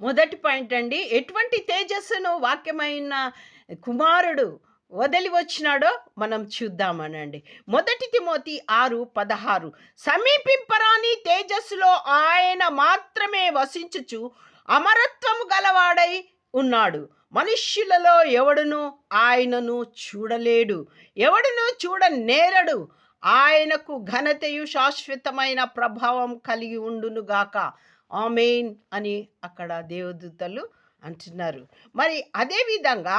మొదటి పాయింట్ అండి. ఎటువంటి తేజస్సును వాక్యమైన కుమారుడు వదిలి వచ్చినాడో మనం చూద్దామనండి. మొదటి తిమోతి ఆరు పదహారు. సమీపింపరాని తేజస్సులో ఆయన మాత్రమే వసించుచు అమరత్వము గలవాడై ఉన్నాడు. మనుష్యులలో ఎవడును ఆయనను చూడలేడు. ఎవడును చూడనేరడు. ఆయనకు ఘనతయు శాశ్వతమైన ప్రభావం కలిగి ఉండునుగాక ఆమెయిన్ అని అక్కడ దేవదూతలు అంటున్నారు. మరి అదేవిధంగా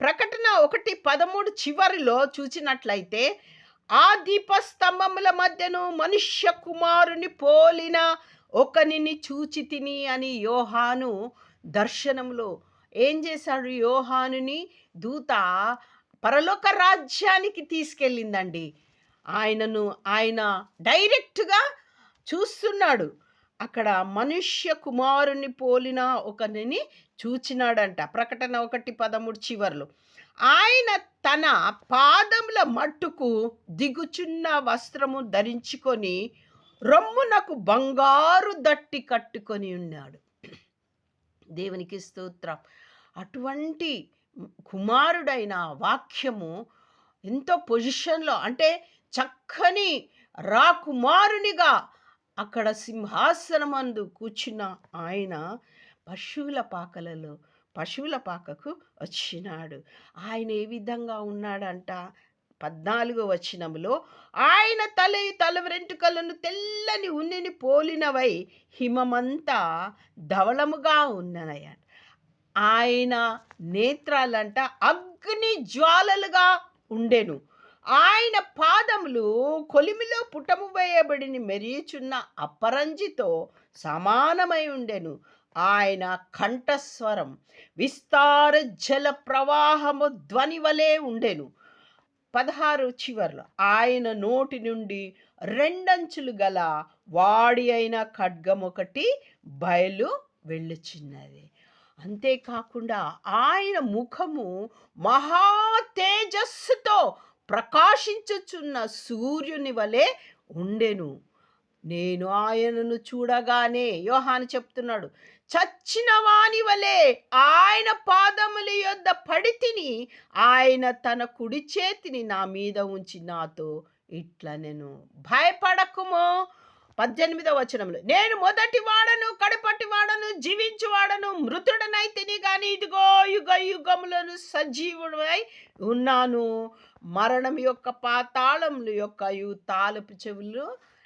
ప్రకటన ఒకటి పదమూడు చివరిలో చూసినట్లయితే ఆ దీపస్తంభముల మధ్యను మనుష్య కుమారుని పోలిన ఒకనిని చూచి తిని అని యోహాను దర్శనంలో ఏం చేశాడు? యోహానుని దూత పరలోక రాజ్యానికి తీసుకెళ్ళిందండి. ఆయనను ఆయన డైరెక్ట్గా చూస్తున్నాడు. అక్కడ మనుష్య కుమారుని పోలిన ఒకరిని చూచినాడంట. ప్రకటన ఒకటి పదమూడు చివర్లు. ఆయన తన పాదముల మట్టుకు దిగుచున్న వస్త్రము ధరించుకొని రొమ్మునకు బంగారు దట్టి కట్టుకొని ఉన్నాడు. దేవునికి స్తోత్రం. అటువంటి కుమారుడైన వాక్యము ఎంతో పొజిషన్లో అంటే చక్కని రాకుమారునిగా అక్కడ సింహాసనమందు కూర్చున్న ఆయన పశువుల పాకలలో పశువుల పాకకు వచ్చినాడు. ఆయన ఏ విధంగా ఉన్నాడంట? పద్నాలుగో వచనములో ఆయన తల తల వెంట్రుకలను తెల్లని ఉన్నిని పోలినవై హిమమంతా ధవళముగా ఉన్ననయ ఆయన నేత్రాలంట అగ్ని జ్వాలలుగా ఉండెను. ఆయన పా పాదములు కొలిమిలో పుటము వేయబడిని మెరియుచున్న అపరంజితో సమానమై ఉండెను. ఆయన కంఠస్వరం విస్తార జల ప్రవాహము ధ్వని వలె ఉండెను. పదహారు చివర్లు ఆయన నోటి నుండి రెండంచులు గల వాడి అయిన ఖడ్గం ఒకటి బయలు వెళ్ళుచున్నది. అంతేకాకుండా ఆయన ముఖము మహా తేజస్సుతో ప్రకాశించుచున్న సూర్యుని వలె ఉండెను. నేను ఆయనను చూడగానే యోహాను చెప్తున్నాడు చచ్చిన వాని వలె ఆయన పాదముల యొద్ద పడి తిని ఆయన తన కుడి చేతిని నా మీద ఉంచి నాతో ఇట్లా నేను భయపడకుమో. పద్దెనిమిదవ వచనంలో నేను మొదటి వాడను వాడను నేను సజీవుడై ఉన్నాను. మరణం యొక్క పాతాళం యొక్క తాలపు చెవులు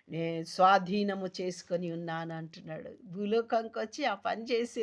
నేను స్వాధీనము చేసుకొని ఉన్నాను అంటున్నాడు. భూలోకంకి వచ్చి ఆ పని చేసి